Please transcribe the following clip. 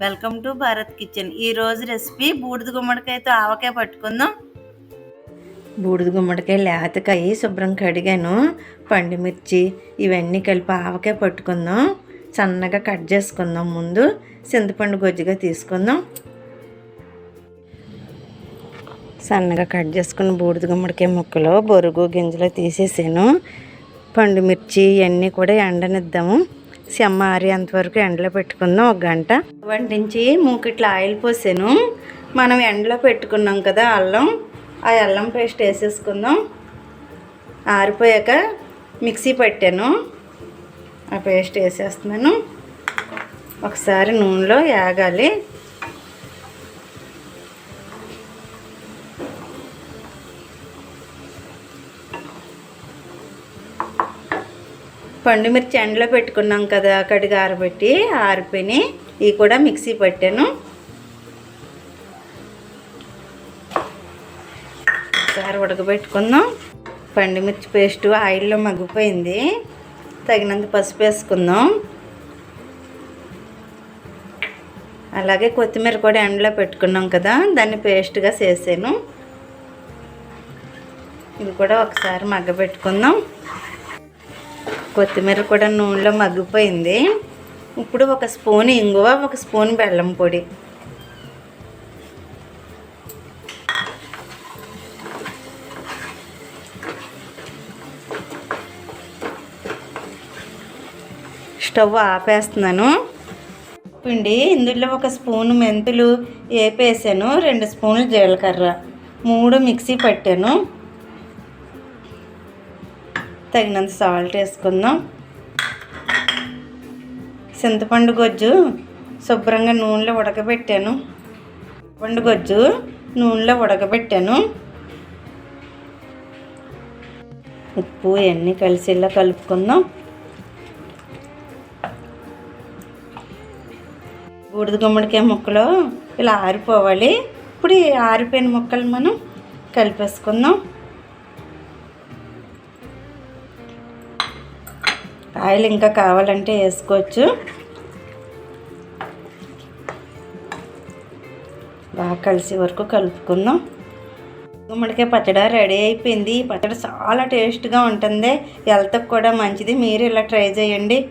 Welcome to Bharat kitchen. ఈరోజు recipe బూడిద గుమ్మడికాయతో ఆవకాయ పట్టుకుందాం. బూడిద గుమ్మడికాయ లేతకాయ శుభ్రం కడిగాను. పండుమిర్చి ఇవన్నీ కలిపి ఆవకాయ పట్టుకుందాం. సన్నగా కట్ చేసుకుందాం ముందు. చింతపండు గొజ్జుగా తీసుకుందాం. సన్నగా కట్ చేసుకున్న బూడిద గుమ్మడికాయ ముక్కలు బొరుగు గింజలు తీసేసాను. పండుమిర్చి ఇవన్నీ కూడా ఎండనిద్దాము. సెమ్మ ఆరేంతవరకు ఎండలో పెట్టుకుందాం ఒక గంట. వంటించి మూకిట్లా ఆయిల్ పోసాను. మనం ఎండలో పెట్టుకున్నాం కదా అల్లం. ఆ అల్లం పేస్ట్ వేసేసుకుందాం. ఆరిపోయాక మిక్సీ పట్టాను. ఆ పేస్ట్ వేసేస్తున్నాను. ఒకసారి నూనెలో యాగాలి. పండుమిర్చి ఎండలో పెట్టుకున్నాం కదా కడిగి ఆరబెట్టి ఆరిపోయి ఇవి కూడా మిక్సీ పట్టాను. ఒకసారి ఉడకబెట్టుకుందాం. పండుమిర్చి పేస్ట్ ఆయిల్లో మగ్గిపోయింది. తగినంత పసుపు వేసుకుందాం. అలాగే కొత్తిమీర కూడా ఎండలో పెట్టుకున్నాం కదా దాన్ని పేస్ట్గా చేసాను. ఇది కూడా ఒకసారి మగ్గబెట్టుకుందాం. కొత్తిమీర కూడా నూనెలో మగ్గిపోయింది. ఇప్పుడు ఒక స్పూన్ ఇంగువ ఒక స్పూన్ బెల్లం పొడి. స్టవ్ ఆపేస్తున్నాను. పిండి ఇందులో ఒక స్పూన్ మెంతులు వేపేసాను రెండు స్పూన్లు జీలకర్ర మూడు మిక్సీ పట్టాను. తగినంత సాల్ట్ వేసుకుందాం. చింతపండు గొజ్జు శుభ్రంగా నూనెలో ఉడకబెట్టాను. చింతపండు గొజ్జు నూనెలో ఉడకబెట్టాను. ఉప్పు ఇవన్నీ కలిసేలా కలుపుకుందాం. బూడిద గుమ్మడికాయ ముక్కలు ఇలా ఆరిపోవాలి. ఇప్పుడు ఆరిపోయిన ముక్కలు మనం కలిపేసుకుందాం. ఆయిల్ ఇంకా కావాలంటే వేసుకోవచ్చు. బాగా కలిసి వరకు కలుపుకుందాం. గుమ్మడికాయ పచ్చడి రెడీ అయిపోయింది. ఈ పచ్చడి చాలా టేస్ట్గా ఉంటుంది. హెల్త్కి కూడా మంచిది. మీరు ఇలా ట్రై చేయండి.